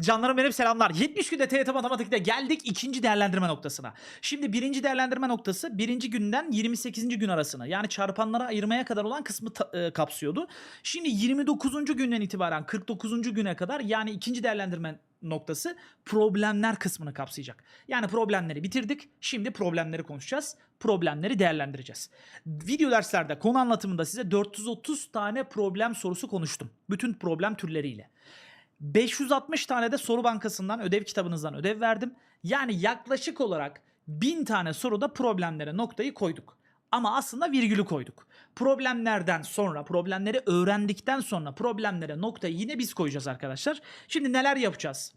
Canlarım benim selamlar. 70 günde TYT Matematik'te geldik ikinci değerlendirme noktasına. Şimdi birinci değerlendirme noktası birinci günden 28. gün arasına yani çarpanlara ayırmaya kadar olan kısmı e, kapsıyordu. Şimdi 29. günden itibaren 49. güne kadar yani ikinci değerlendirme noktası problemler kısmını kapsayacak. Yani problemleri bitirdik. Şimdi problemleri konuşacağız. Problemleri değerlendireceğiz. Video derslerde konu anlatımında size 430 tane problem sorusu konuştum. Bütün problem türleriyle. 560 tane de soru bankasından ödev kitabınızdan ödev verdim. Yani yaklaşık olarak 1000 tane soruda problemlere noktayı koyduk. Ama aslında virgülü koyduk. Problemlerden sonra, problemleri öğrendikten sonra problemlere noktayı yine biz koyacağız arkadaşlar. Şimdi neler yapacağız?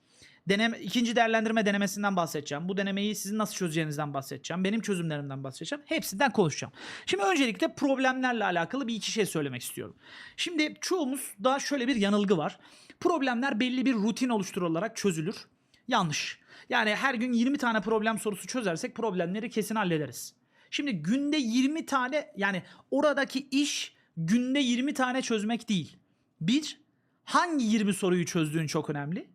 Deneme, ikinci değerlendirme denemesinden bahsedeceğim. Bu denemeyi sizin nasıl çözeceğinizden bahsedeceğim. Benim çözümlerimden bahsedeceğim. Hepsinden konuşacağım. Şimdi öncelikle problemlerle alakalı bir iki şey söylemek istiyorum. Şimdi çoğumuzda şöyle bir yanılgı var. Problemler belli bir rutin oluşturularak çözülür. Yanlış. Yani her gün 20 tane problem sorusu çözersek problemleri kesin hallederiz. Şimdi günde 20 tane yani oradaki iş günde 20 tane çözmek değil. Bir, hangi 20 soruyu çözdüğün çok önemli.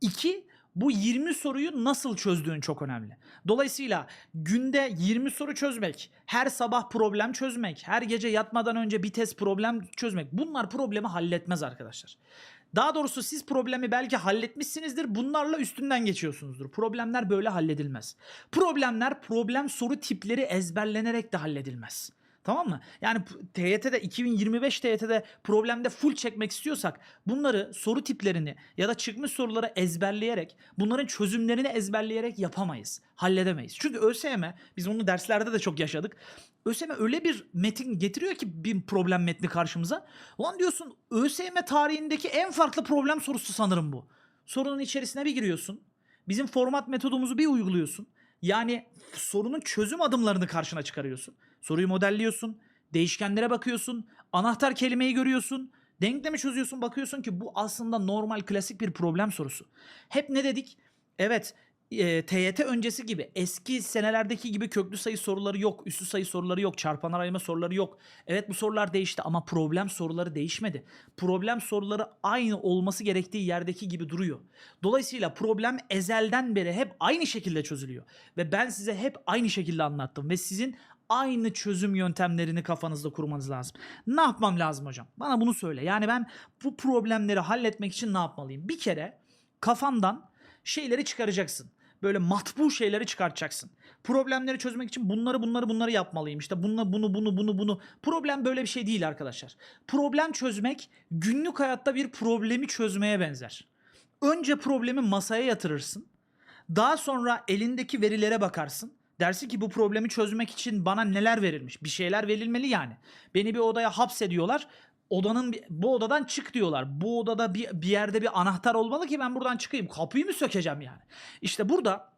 İki, bu 20 soruyu nasıl çözdüğün çok önemli. Dolayısıyla günde 20 soru çözmek, her sabah problem çözmek, her gece yatmadan önce bir test problem çözmek bunlar problemi halletmez arkadaşlar. Daha doğrusu siz problemi belki halletmişsinizdir. Bunlarla üstünden geçiyorsunuzdur. Problemler böyle halledilmez. Problemler problem soru tipleri ezberlenerek de halledilmez. Tamam mı? Yani TYT'de 2025 TYT'de problemde full çekmek istiyorsak bunları soru tiplerini ya da çıkmış soruları ezberleyerek bunların çözümlerini ezberleyerek yapamayız. Halledemeyiz. Çünkü ÖSYM biz onu derslerde de çok yaşadık. ÖSYM öyle bir metin getiriyor ki bir problem metni karşımıza. Ulan diyorsun ÖSYM tarihindeki en farklı problem sorusu sanırım bu. Sorunun içerisine bir giriyorsun. Bizim format metodumuzu bir uyguluyorsun. Yani sorunun çözüm adımlarını karşına çıkarıyorsun. Soruyu modelliyorsun, değişkenlere bakıyorsun, anahtar kelimeyi görüyorsun, denklemi çözüyorsun, bakıyorsun ki bu aslında normal klasik bir problem sorusu. Hep ne dedik? Evet, e, TYT öncesi gibi eski senelerdeki gibi köklü sayı soruları yok, üstü sayı soruları yok, çarpanlar ayırma soruları yok. Evet bu sorular değişti ama problem soruları değişmedi. Problem soruları aynı olması gerektiği yerdeki gibi duruyor. Dolayısıyla problem ezelden beri hep aynı şekilde çözülüyor. Ve ben size hep aynı şekilde anlattım ve sizin aynı çözüm yöntemlerini kafanızda kurmanız lazım. Ne yapmam lazım hocam? Bana bunu söyle. Yani ben bu problemleri halletmek için ne yapmalıyım? Bir kere kafandan şeyleri çıkaracaksın. Böyle matbu şeyleri çıkartacaksın. Problemleri çözmek için bunları bunları bunları yapmalıyım. İşte bunu bunu bunu bunu bunu. Problem böyle bir şey değil arkadaşlar. Problem çözmek günlük hayatta bir problemi çözmeye benzer. Önce problemi masaya yatırırsın. Daha sonra elindeki verilere bakarsın. Dersin ki bu problemi çözmek için bana neler verilmiş? Bir şeyler verilmeli yani. Beni bir odaya hapsediyorlar. Odanın bu odadan çık diyorlar. Bu odada bir, bir yerde bir anahtar olmalı ki ben buradan çıkayım. Kapıyı mı sökeceğim yani? İşte burada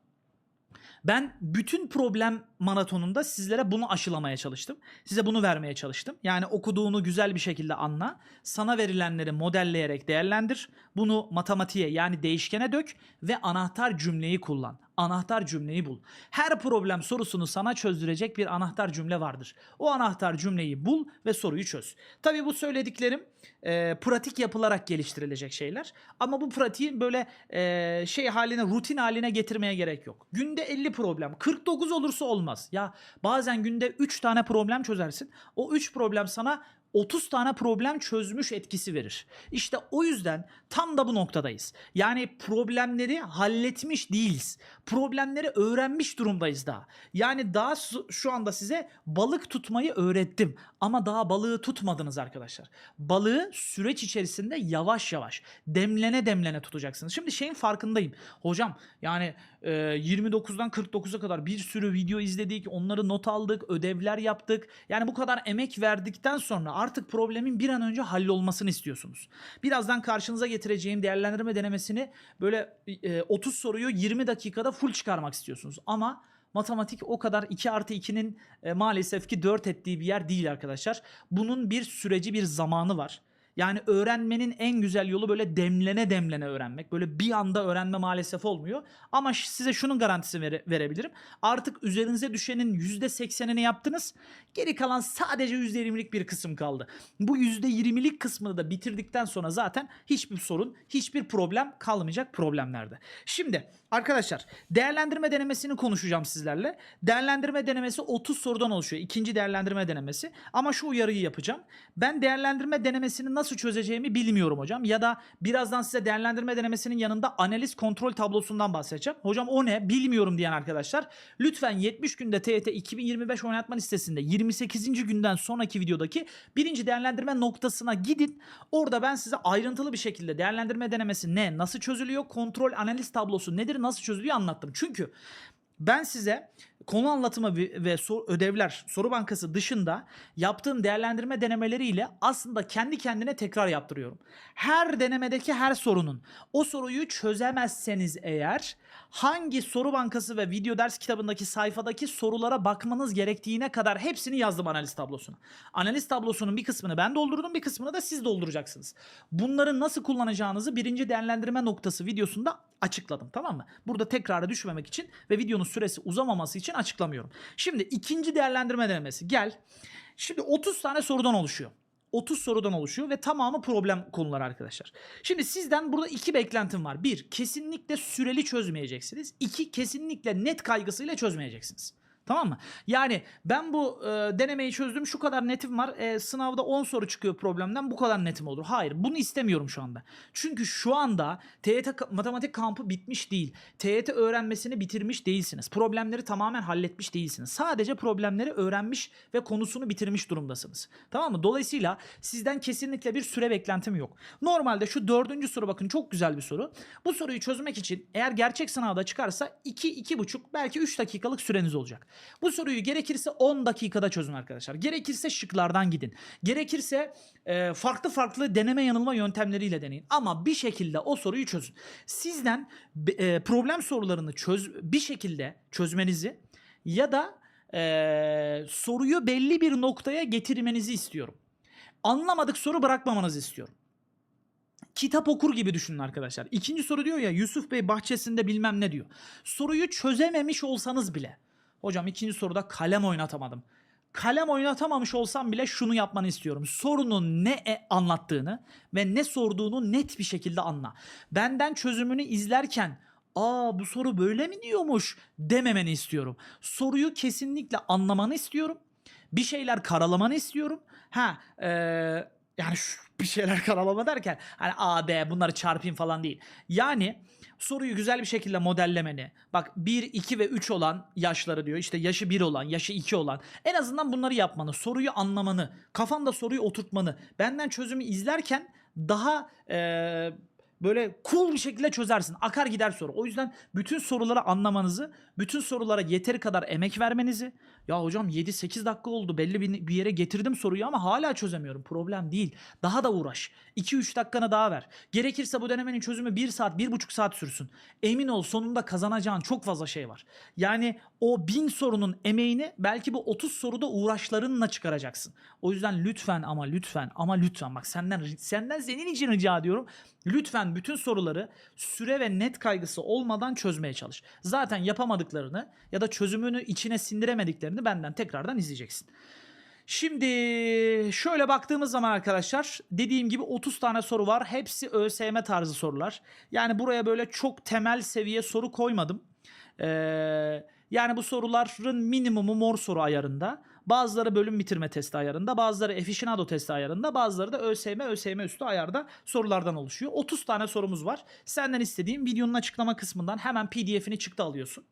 ben bütün problem maratonunda sizlere bunu aşılamaya çalıştım. Size bunu vermeye çalıştım. Yani okuduğunu güzel bir şekilde anla. Sana verilenleri modelleyerek değerlendir. Bunu matematiğe yani değişkene dök ve anahtar cümleyi kullan. Anahtar cümleyi bul. Her problem sorusunu sana çözdürecek bir anahtar cümle vardır. O anahtar cümleyi bul ve soruyu çöz. Tabii bu söylediklerim e, pratik yapılarak geliştirilecek şeyler. Ama bu pratiği böyle e, şey haline, rutin haline getirmeye gerek yok. Günde 50 problem, 49 olursa olmaz. Ya bazen günde 3 tane problem çözersin. O 3 problem sana 30 tane problem çözmüş etkisi verir. İşte o yüzden tam da bu noktadayız. Yani problemleri halletmiş değiliz. Problemleri öğrenmiş durumdayız daha. Yani daha şu anda size balık tutmayı öğrettim ama daha balığı tutmadınız arkadaşlar. Balığı süreç içerisinde yavaş yavaş demlene demlene tutacaksınız. Şimdi şeyin farkındayım. Hocam yani e, 29'dan 49'a kadar bir sürü video izledik, onları not aldık, ödevler yaptık. Yani bu kadar emek verdikten sonra artık problemin bir an önce hallolmasını istiyorsunuz. Birazdan karşınıza getireceğim değerlendirme denemesini böyle e, 30 soruyu 20 dakikada full çıkarmak istiyorsunuz. Ama matematik o kadar 2 artı 2'nin e, maalesef ki 4 ettiği bir yer değil arkadaşlar. Bunun bir süreci bir zamanı var. Yani öğrenmenin en güzel yolu böyle demlene demlene öğrenmek. Böyle bir anda öğrenme maalesef olmuyor. Ama size şunun garantisini vere- verebilirim. Artık üzerinize düşenin %80'ini yaptınız. Geri kalan sadece %20'lik bir kısım kaldı. Bu %20'lik kısmını da bitirdikten sonra zaten hiçbir sorun, hiçbir problem kalmayacak problemlerde. Şimdi arkadaşlar değerlendirme denemesini konuşacağım sizlerle. Değerlendirme denemesi 30 sorudan oluşuyor. İkinci değerlendirme denemesi. Ama şu uyarıyı yapacağım. Ben değerlendirme denemesini nasıl çözeceğimi bilmiyorum hocam. Ya da birazdan size değerlendirme denemesinin yanında analiz kontrol tablosundan bahsedeceğim. Hocam o ne? Bilmiyorum diyen arkadaşlar. Lütfen 70 günde TYT 2025 oynatma listesinde 28. günden sonraki videodaki birinci değerlendirme noktasına gidin. Orada ben size ayrıntılı bir şekilde değerlendirme denemesi ne, nasıl çözülüyor, kontrol analiz tablosu nedir, nasıl çözülüyor anlattım. Çünkü ben size konu anlatımı ve sor- ödevler, soru bankası dışında yaptığım değerlendirme denemeleriyle aslında kendi kendine tekrar yaptırıyorum. Her denemedeki her sorunun o soruyu çözemezseniz eğer hangi soru bankası ve video ders kitabındaki sayfadaki sorulara bakmanız gerektiğine kadar hepsini yazdım analiz tablosuna. Analiz tablosunun bir kısmını ben doldurdum, bir kısmını da siz dolduracaksınız. Bunları nasıl kullanacağınızı birinci değerlendirme noktası videosunda açıkladım tamam mı? Burada tekrara düşmemek için ve videonun süresi uzamaması için açıklamıyorum. Şimdi ikinci değerlendirme denemesi gel. Şimdi 30 tane sorudan oluşuyor. 30 sorudan oluşuyor ve tamamı problem konuları arkadaşlar. Şimdi sizden burada iki beklentim var. Bir, kesinlikle süreli çözmeyeceksiniz. İki, kesinlikle net kaygısıyla çözmeyeceksiniz. Tamam mı? Yani ben bu e, denemeyi çözdüm şu kadar netim var. E, sınavda 10 soru çıkıyor problemden bu kadar netim olur. Hayır bunu istemiyorum şu anda. Çünkü şu anda TYT matematik kampı bitmiş değil. TYT öğrenmesini bitirmiş değilsiniz. Problemleri tamamen halletmiş değilsiniz. Sadece problemleri öğrenmiş ve konusunu bitirmiş durumdasınız. Tamam mı? Dolayısıyla sizden kesinlikle bir süre beklentim yok. Normalde şu dördüncü soru bakın çok güzel bir soru. Bu soruyu çözmek için eğer gerçek sınavda çıkarsa 2-2,5 belki 3 dakikalık süreniz olacak. Bu soruyu gerekirse 10 dakikada çözün arkadaşlar. Gerekirse şıklardan gidin. Gerekirse e, farklı farklı deneme yanılma yöntemleriyle deneyin. Ama bir şekilde o soruyu çözün. Sizden e, problem sorularını çöz bir şekilde çözmenizi ya da e, soruyu belli bir noktaya getirmenizi istiyorum. Anlamadık soru bırakmamanızı istiyorum kitap okur gibi düşünün arkadaşlar. İkinci soru diyor ya Yusuf Bey bahçesinde bilmem ne diyor. Soruyu çözememiş olsanız bile. Hocam ikinci soruda kalem oynatamadım. Kalem oynatamamış olsam bile şunu yapmanı istiyorum. Sorunun ne e- anlattığını ve ne sorduğunu net bir şekilde anla. Benden çözümünü izlerken aa bu soru böyle mi diyormuş dememeni istiyorum. Soruyu kesinlikle anlamanı istiyorum. Bir şeyler karalamanı istiyorum. Ha eee yani şu bir şeyler karalama derken hani A, B bunları çarpayım falan değil. Yani soruyu güzel bir şekilde modellemeni. Bak 1, 2 ve 3 olan yaşları diyor. İşte yaşı 1 olan, yaşı 2 olan. En azından bunları yapmanı, soruyu anlamanı, kafanda soruyu oturtmanı. Benden çözümü izlerken daha eee, böyle cool bir şekilde çözersin. Akar gider soru. O yüzden bütün soruları anlamanızı, bütün sorulara yeteri kadar emek vermenizi. Ya hocam 7-8 dakika oldu belli bir yere getirdim soruyu ama hala çözemiyorum. Problem değil. Daha da uğraş. 2-3 dakikanı daha ver. Gerekirse bu denemenin çözümü 1 saat, 1,5 saat sürsün. Emin ol sonunda kazanacağın çok fazla şey var. Yani o 1000 sorunun emeğini belki bu 30 soruda uğraşlarınla çıkaracaksın. O yüzden lütfen ama lütfen ama lütfen bak senden senden senin için rica ediyorum. Lütfen bütün soruları süre ve net kaygısı olmadan çözmeye çalış. Zaten yapamadıklarını ya da çözümünü içine sindiremediklerini benden tekrardan izleyeceksin. Şimdi şöyle baktığımız zaman arkadaşlar dediğim gibi 30 tane soru var. Hepsi ÖSYM tarzı sorular. Yani buraya böyle çok temel seviye soru koymadım. Ee, yani bu soruların minimumu mor soru ayarında. Bazıları bölüm bitirme testi ayarında, bazıları aficionado testi ayarında, bazıları da ÖSYM, ÖSYM üstü ayarda sorulardan oluşuyor. 30 tane sorumuz var. Senden istediğim videonun açıklama kısmından hemen PDF'ini çıktı alıyorsun.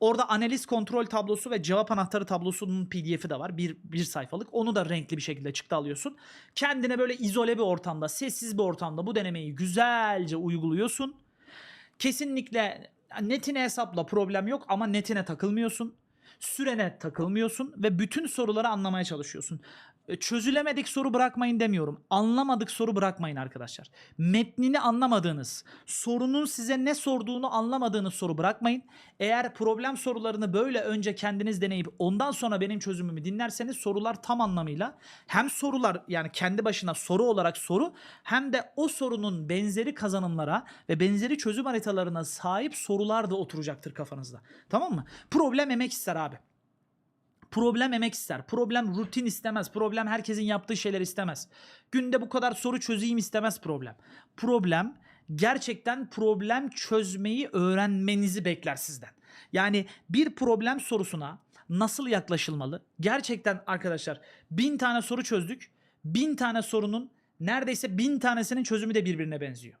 Orada analiz kontrol tablosu ve cevap anahtarı tablosunun PDF'i de var. Bir, bir sayfalık. Onu da renkli bir şekilde çıktı alıyorsun. Kendine böyle izole bir ortamda, sessiz bir ortamda bu denemeyi güzelce uyguluyorsun. Kesinlikle netine hesapla problem yok ama netine takılmıyorsun. Sürene takılmıyorsun ve bütün soruları anlamaya çalışıyorsun. e, çözülemedik soru bırakmayın demiyorum. Anlamadık soru bırakmayın arkadaşlar. Metnini anlamadığınız, sorunun size ne sorduğunu anlamadığınız soru bırakmayın. Eğer problem sorularını böyle önce kendiniz deneyip ondan sonra benim çözümümü dinlerseniz sorular tam anlamıyla hem sorular yani kendi başına soru olarak soru hem de o sorunun benzeri kazanımlara ve benzeri çözüm haritalarına sahip sorular da oturacaktır kafanızda. Tamam mı? Problem emek ister abi. Problem emek ister. Problem rutin istemez. Problem herkesin yaptığı şeyler istemez. Günde bu kadar soru çözeyim istemez problem. Problem gerçekten problem çözmeyi öğrenmenizi bekler sizden. Yani bir problem sorusuna nasıl yaklaşılmalı? Gerçekten arkadaşlar bin tane soru çözdük. Bin tane sorunun neredeyse bin tanesinin çözümü de birbirine benziyor.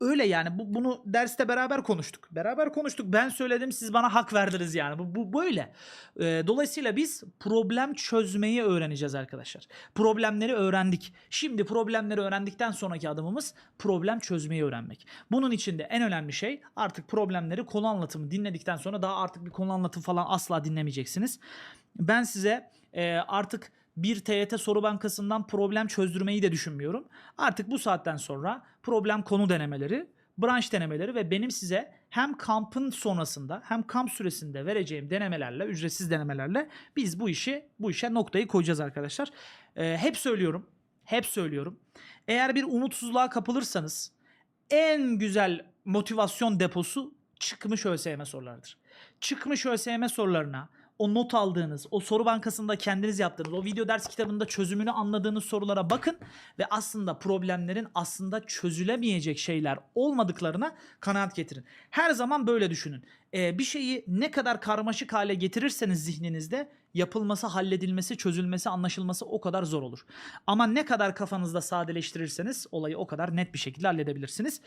Öyle yani bu, bunu derste beraber konuştuk. Beraber konuştuk. Ben söyledim siz bana hak verdiniz yani. Bu, bu böyle. Ee, dolayısıyla biz problem çözmeyi öğreneceğiz arkadaşlar. Problemleri öğrendik. Şimdi problemleri öğrendikten sonraki adımımız problem çözmeyi öğrenmek. Bunun için de en önemli şey artık problemleri konu anlatımı dinledikten sonra daha artık bir konu anlatımı falan asla dinlemeyeceksiniz. Ben size e, artık bir TYT soru bankasından problem çözdürmeyi de düşünmüyorum. Artık bu saatten sonra problem konu denemeleri, branş denemeleri ve benim size hem kampın sonrasında hem kamp süresinde vereceğim denemelerle, ücretsiz denemelerle biz bu işi bu işe noktayı koyacağız arkadaşlar. Ee, hep söylüyorum, hep söylüyorum. Eğer bir umutsuzluğa kapılırsanız en güzel motivasyon deposu çıkmış ÖSYM sorularıdır. Çıkmış ÖSYM sorularına o not aldığınız, o soru bankasında kendiniz yaptığınız, o video ders kitabında çözümünü anladığınız sorulara bakın ve aslında problemlerin aslında çözülemeyecek şeyler olmadıklarına kanaat getirin. Her zaman böyle düşünün. Ee, bir şeyi ne kadar karmaşık hale getirirseniz zihninizde yapılması, halledilmesi, çözülmesi, anlaşılması o kadar zor olur. Ama ne kadar kafanızda sadeleştirirseniz olayı o kadar net bir şekilde halledebilirsiniz.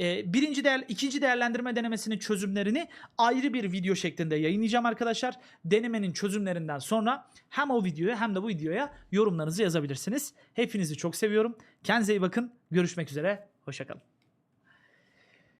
Ee, birinci değer, ikinci değerlendirme denemesinin çözümlerini ayrı bir video şeklinde yayınlayacağım arkadaşlar. Denemenin çözümlerinden sonra hem o videoya hem de bu videoya yorumlarınızı yazabilirsiniz. Hepinizi çok seviyorum. Kendinize iyi bakın. Görüşmek üzere. Hoşçakalın.